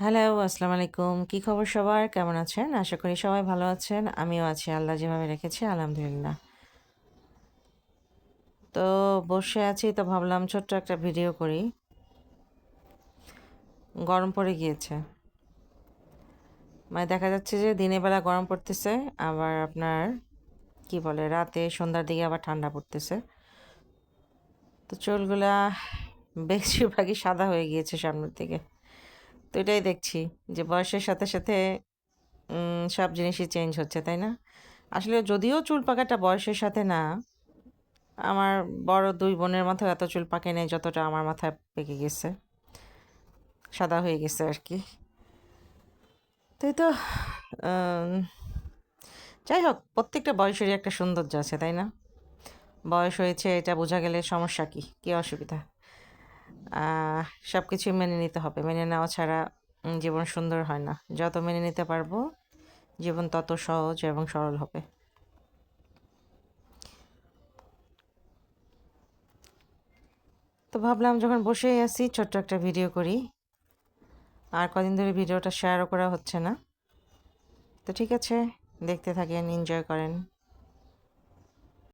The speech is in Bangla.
হ্যালো, আসসালামু আলাইকুম। কী খবর সবার? কেমন আছেন? আশা করি সবাই ভালো আছেন। আমিও আছি, আল্লাহ যেভাবে রেখেছি, আলহামদুলিল্লাহ। তো বসে আছি, তো ভাবলাম ছোট্ট একটা ভিডিও করি। গরম পড়ে গিয়েছে। মানে দেখা যাচ্ছে যে দিনের বেলা গরম পড়তেছে, আবার আপনার, কি বলে, রাতে সন্ধ্যার দিকে আবার ঠান্ডা পড়তেছে। তো চুলগুলা বেশিরভাগই সাদা হয়ে গিয়েছে সামনের দিকে। তো এটাই দেখছি যে বয়সের সাথে সাথে সব জিনিসই চেঞ্জ হচ্ছে, তাই না? আসলে যদিও চুল পাকাটা বয়সের সাথে না, আমার বড় দুই বোনের মাথায় এত চুল পাকে নেই যতটা আমার মাথায় পেকে গেছে। সাদা হয়ে গেছে আর কি। তাই তো যাই হোক, প্রত্যেকটা বয়সেরই একটা সৌন্দর্য আছে, তাই না? বয়স হয়েছে, এটা বোঝা গেলে সমস্যা কি? কী অসুবিধা? সব কিছুই মেনে নিতে হবে। মেনে নেওয়া ছাড়া জীবন সুন্দর হয় না। যত মেনে নিতে পারব, জীবন তত সহজ এবং সরল হবে। তো ভাবলাম যখন বসেই আছি, ছোট্ট একটা ভিডিও করি। আর কদিন ধরে ভিডিওটা শেয়ারও করা হচ্ছে না। তো ঠিক আছে, দেখতে থাকেন এনজয় করেন।